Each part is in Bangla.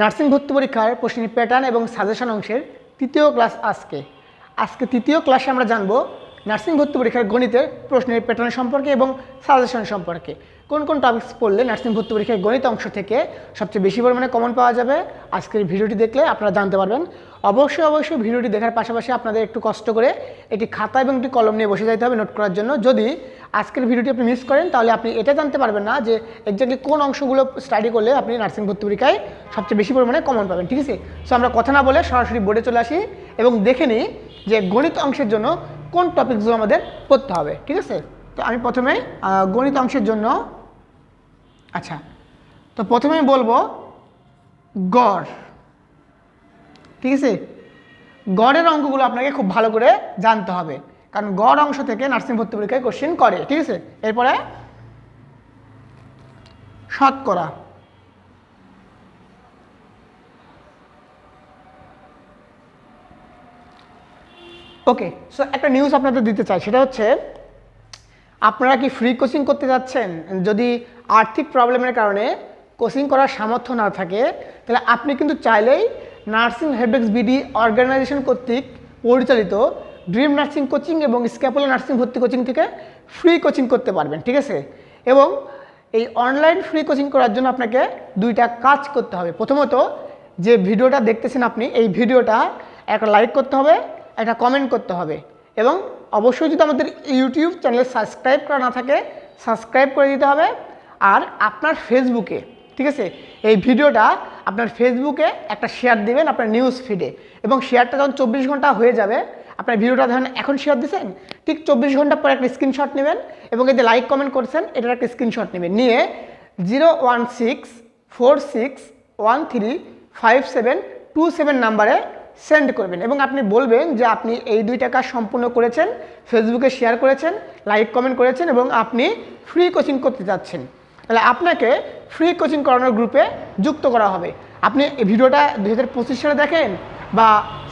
নার্সিং ভর্তি পরীক্ষার প্রশ্নের প্যাটার্ন এবং সাজেশন অংশের তৃতীয় ক্লাস আজকে। আজকে তৃতীয় ক্লাসে আমরা জানব নার্সিং ভর্তি পরীক্ষার গণিতের প্রশ্নের প্যাটার্ন সম্পর্কে এবং সাজেশন সম্পর্কে। কোন কোন টপিক্স পড়লে নার্সিং ভর্তি পরীক্ষার গণিত অংশ থেকে সবচেয়ে বেশি পরিমাণে কমন পাওয়া যাবে? আজকের ভিডিওটি দেখলে আপনারা জানতে পারবেন। অবশ্যই অবশ্যই ভিডিওটি দেখার পাশাপাশি আপনাদের একটু কষ্ট করে একটি খাতা এবং একটি কলম নিয়ে বসে যাইতে হবে নোট করার জন্য। যদি আজকের ভিডিওটি আপনি মিস করেন, তাহলে আপনি এটা জানতে পারবেন না যে এক্স্যাক্টলি কোন অংশগুলো স্টাডি করলে আপনি নার্সিং ভর্তি পরীক্ষায় সবচেয়ে বেশি পরিমাণে কমন পাবেন, ঠিক আছে? সো আমরা কথা না বলে সরাসরি বোর্ডে চলে আসি এবং দেখে নিই যে গণিত অংশের জন্য কোন টপিকসগুলো আমাদের পড়তে হবে, ঠিক আছে? তো আমি প্রথমে গণিত অংশের জন্য আচ্ছা তো প্রথমেই বলব গড়, ঠিক আছে? গড়ের অঙ্কগুলো আপনাকে খুব ভালো করে জানতে হবে। কারণ গড় অংশ থেকে নার্সিং ভর্তি পরীক্ষায় কোশ্চেন করে, ঠিক আছে? এরপরে শতকরা। ওকে সো একটা নিউজ আপনাদের দিতে চাই, সেটা হচ্ছে, আপনারা কি ফ্রি কোচিং করতে যাচ্ছেন? যদি আর্থিক প্রবলেমের কারণে কোচিং করার সামর্থ্য না থাকে, তাহলে আপনি কিন্তু চাইলেই নার্সিং হেডেক্স বিডি অর্গানাইজেশন কর্তৃক পরিচালিত ড্রিম নার্সিং কোচিং এবং স্ক্যাপোলা নার্সিং ভর্তি কোচিং থেকে ফ্রি কোচিং করতে পারবেন, ঠিক আছে? এবং এই অনলাইন ফ্রি কোচিং করার জন্য আপনাকে দুইটা কাজ করতে হবে। প্রথমত, যে ভিডিওটা দেখতেছেন আপনি, এই ভিডিওটা একটা লাইক করতে হবে, একটা কমেন্ট করতে হবে এবং অবশ্যই যদি আমাদের ইউটিউব চ্যানেলে সাবস্ক্রাইব করা না থাকে সাবস্ক্রাইব করে দিতে হবে। আর আপনার ফেসবুকে ঠিক আছে? এই ভিডিওটা আপনার ফেসবুকে একটা শেয়ার দিবেন আপনার নিউজ ফিডে এবং শেয়ারটা যখন চব্বিশ ঘণ্টা হয়ে যাবে আপনার ভিডিওটা ধরেন এখন শেয়ার দিচ্ছেন ঠিক চব্বিশ ঘণ্টা পরে একটা স্ক্রিনশট নেবেন এবং এতে লাইক কমেন্ট করছেন, এটার একটা স্ক্রিনশট নেবেন। নিয়ে zero one six four six one three five seven two seven নাম্বারে সেন্ড করবেন এবং আপনি বলবেন যে আপনি এই দুইটা কাজ সম্পূর্ণ করেছেন, ফেসবুকে শেয়ার করেছেন লাইক কমেন্ট করেছেন এবং আপনি ফ্রি কোচিং করতে যাচ্ছেন। তাহলে আপনাকে ফ্রি কোচিং করানোর গ্রুপে যুক্ত করা হবে। আপনি এই ভিডিওটা দু হাজার পঁচিশ সালে দেখেন বা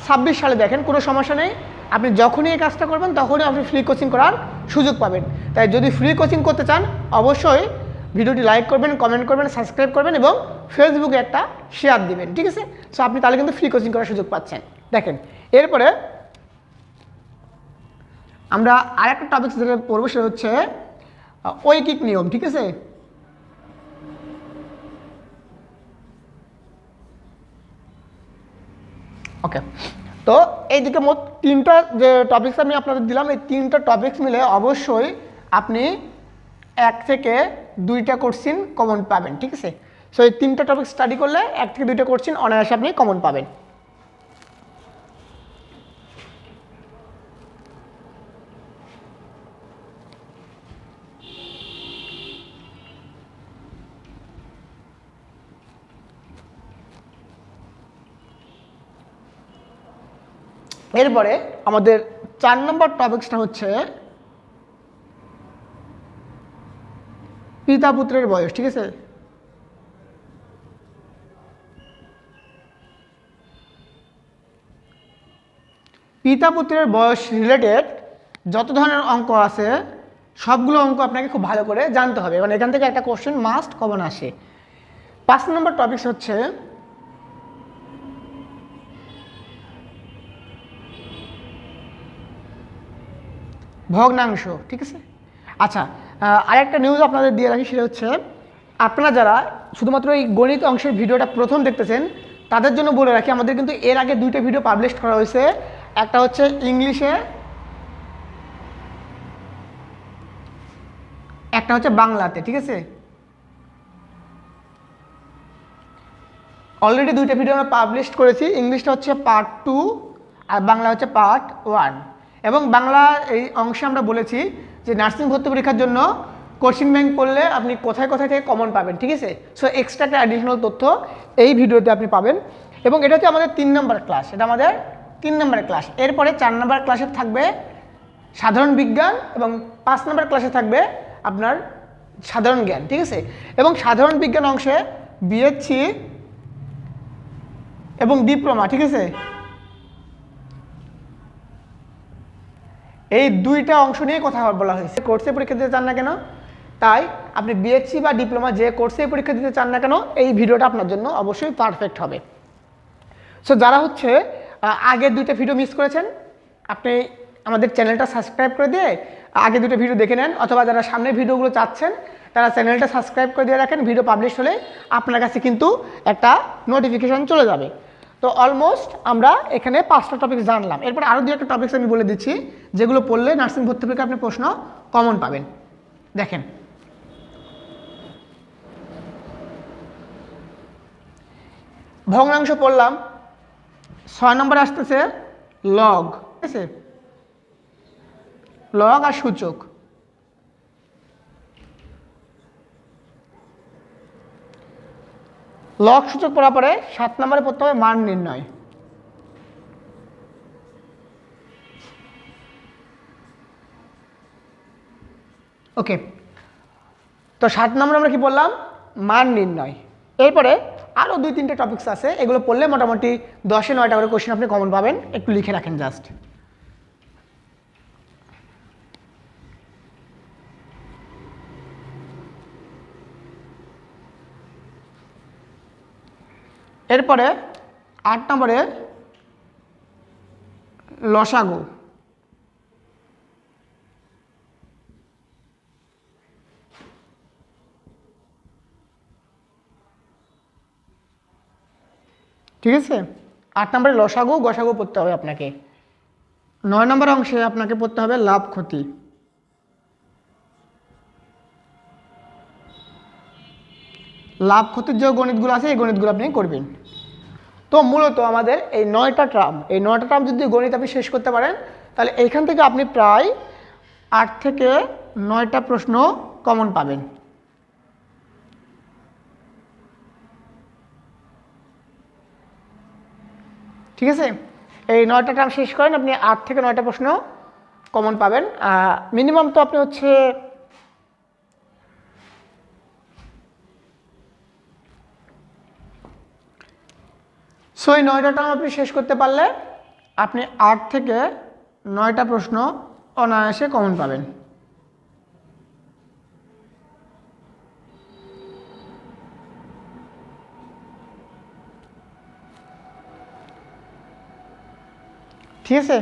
ছাব্বিশ সালে দেখেন, কোনো সমস্যা নেই। আপনি যখনই এই কাজটা করবেন, তখনই আপনি ফ্রি কোচিং করার সুযোগ পাবেন। তাই যদি ফ্রি কোচিং করতে চান, অবশ্যই ভিডিওটি লাইক করবেন কমেন্ট করবেন সাবস্ক্রাইব করবেন এবং ফেসবুকে একটা শেয়ার দিবেন, ঠিক আছে? সো আপনি তাহলে কিন্তু ফ্রি কোচিং করার সুযোগ পাচ্ছেন। দেখেন, এরপরে আমরা আরেকটা টপিক যেটা পড়ব, সেটা হচ্ছে ঐকিক নিয়ম, ঠিক আছে? ওকে তো এইদিকে মোট তিনটা যে টপিক্স আমি আপনাদের দিলাম, এই তিনটা টপিক্স মিলে অবশ্যই আপনি এক থেকে দুইটা কোশ্চিন কমন পাবেন, ঠিক আছে? সো এই তিনটা টপিক স্টাডি করলে এক থেকে দুইটা কোশ্চিন অনায়াসে আপনি কমন পাবেন। এরপরে আমাদের চার নম্বর টপিক্সটা হচ্ছে পিতা পুত্রের বয়স, ঠিক আছে? পিতা পুত্রের বয়স রিলেটেড যত ধরনের অঙ্ক আছে, সবগুলো অঙ্ক আপনাকে খুব ভালো করে জানতে হবে। এবং এখান থেকে একটা কোশ্চেন মাস্ট কমন আসে। পাঁচ নম্বর টপিক্স হচ্ছে ভগ্নাংশ, ঠিক আছে? আচ্ছা আরেকটা নিউজ আপনাদের দিয়ে রাখি, সেটা হচ্ছে, আপনারা যারা শুধুমাত্র এই গণিত অংশের ভিডিওটা প্রথম দেখতেছেন, তাদের জন্য বলে রাখি, আমাদের কিন্তু এর আগে দুইটা ভিডিও পাবলিশ করা হয়েছে। একটা হচ্ছে ইংলিশে, একটা হচ্ছে বাংলাতে, ঠিক আছে? অলরেডি দুইটা ভিডিও আমরা পাবলিশ করেছি, ইংলিশটা হচ্ছে পার্ট টু আর বাংলা হচ্ছে পার্ট ওয়ান এবং বাংলা এই অংশে আমরা বলেছি যে নার্সিং ভর্তি পরীক্ষার জন্য কোশ্চিন ব্যাংক পড়লে আপনি কোথায় কোথায় থেকে কমন পাবেন, ঠিক আছে? সো এক্সট্রা একটা অ্যাডিশনাল তথ্য এই ভিডিওতে আপনি পাবেন। এবং এটা হচ্ছে আমাদের তিন নম্বর ক্লাস এটা আমাদের তিন নম্বরের ক্লাস এরপরে চার নম্বর ক্লাসে থাকবে সাধারণ বিজ্ঞান এবং পাঁচ নম্বর ক্লাসে থাকবে আপনার সাধারণ জ্ঞান, ঠিক আছে? এবং সাধারণ বিজ্ঞান অংশে বিএসসি এবং ডিপ্লোমা ঠিক আছে? এই দুইটা অংশ নিয়ে কথা বলা হয়েছে। কোর্সে পরীক্ষা দিতে চান না কেন? তাই আপনি বিএসসি বা ডিপ্লোমা যে কোর্সে পরীক্ষা দিতে চান না কেন, এই ভিডিওটা আপনার জন্য অবশ্যই পারফেক্ট হবে। সো যারা হচ্ছে আগের দুইটা ভিডিও মিস করেছেন, আপনি আমাদের চ্যানেলটা সাবস্ক্রাইব করে দিয়ে আগে দুটো ভিডিও দেখে নেন, অথবা যারা সামনের ভিডিওগুলো চাচ্ছেন, তারা চ্যানেলটা সাবস্ক্রাইব করে দিয়ে রাখেন ভিডিও পাবলিশ হলে আপনার কাছে কিন্তু একটা নোটিফিকেশান চলে যাবে। তো অলমোস্ট আমরা এখানে পাঁচটা টপিক জানলাম। এরপর আরও দু একটা টপিক্স আমি বলে দিচ্ছি, যেগুলো পড়লে নার্সিং ভর্তি পরীক্ষা আপনি প্রশ্ন কমন পাবেন। দেখেন। ভগ্নাংশ পড়লাম, ছয় নম্বরে আসতেছে লগ ঠিক আছে? লগ আর সূচক। লগ সূচক পরে সাত নম্বরে পড়তে হবে মান নির্ণয়। ওকে, তো সাত নম্বরে আমরা কি বললাম? মান নির্ণয়। এরপরে আরও দুই তিনটে টপিকস আছে, এগুলো পড়লে মোটামুটি দশে নয়টা করে কোশ্চেন আপনি কমন পাবেন। একটু লিখে রাখেন জাস্ট এরপরে আট নম্বরে লসাগু। ঠিক আছে? আট নম্বরে লসাগু, গসাগু পড়তে হবে আপনাকে। নয় নম্বর অংশে আপনাকে পড়তে হবে লাভ ক্ষতি। লাভ ক্ষতির যে গণিতগুলো আছে, এই গণিতগুলো আপনি করবেন। তো মূলত আমাদের এই নয়টা ট্রাম, এই নয়টা ট্রাম যদি গণিত আপনি শেষ করতে পারেন, তাহলে এইখান থেকে আপনি প্রায় আট থেকে নয়টা প্রশ্ন কমন পাবেন। ঠিক আছে? এই নয়টা টার্ম শেষ করেন, আপনি আট থেকে নয়টা প্রশ্ন কমন পাবেন। মিনিমাম তো আপনি হচ্ছে সো এই নয়টা টার্ম আপনি শেষ করতে পারলে আপনি আট থেকে নয়টা প্রশ্ন অনায়াসে কমন পাবেন। ঠিক আছে?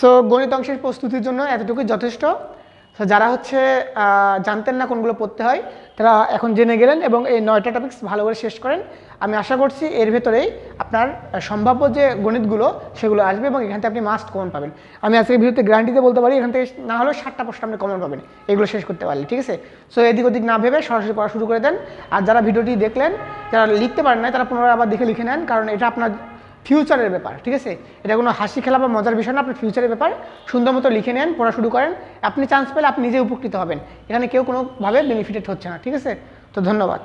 সো গণিত অংশের প্রস্তুতির জন্য এতটুকুই যথেষ্ট। সো যারা হচ্ছে জানতেন না কোনগুলো পড়তে হয় তারা এখন জেনে গেলেন এবং এই নয়টা টপিক্স ভালো করে শেষ করেন। আমি আশা করছি এর ভেতরেই আপনার সম্ভাব্য যে গণিতগুলো সেগুলো আসবে এবং এখান থেকে আপনি মাস্ট কমন পাবেন। আমি আজকে ভিডিওতে গ্যারান্টিতে বলতে পারি, এখান থেকে না হলেও ষাটটা প্রশ্ন আপনি কমন পাবেন। এগুলো শেষ করতে পারলে, ঠিক আছে? সো এদিক ওদিক না ভেবে সরাসরি পড়া শুরু করে দেন। আর যারা ভিডিওটি দেখলেন, যারা লিখতে পারেন না তারা পুনরায় আবার দেখে লিখে নেন, কারণ এটা আপনার ফিউচারের ব্যাপার, ঠিক আছে? এটা কোনো হাসি খেলা বা মজার বিষয় না, আপনি ফিউচারের ব্যাপার। সুন্দর মতো লিখে নেন পড়া শুরু করেন। আপনি চান্স পেলে আপনি নিজে উপকৃত হবেন। এখানে কেউ কোনোভাবে বেনিফিটেড হচ্ছে না, ঠিক আছে? তো ধন্যবাদ।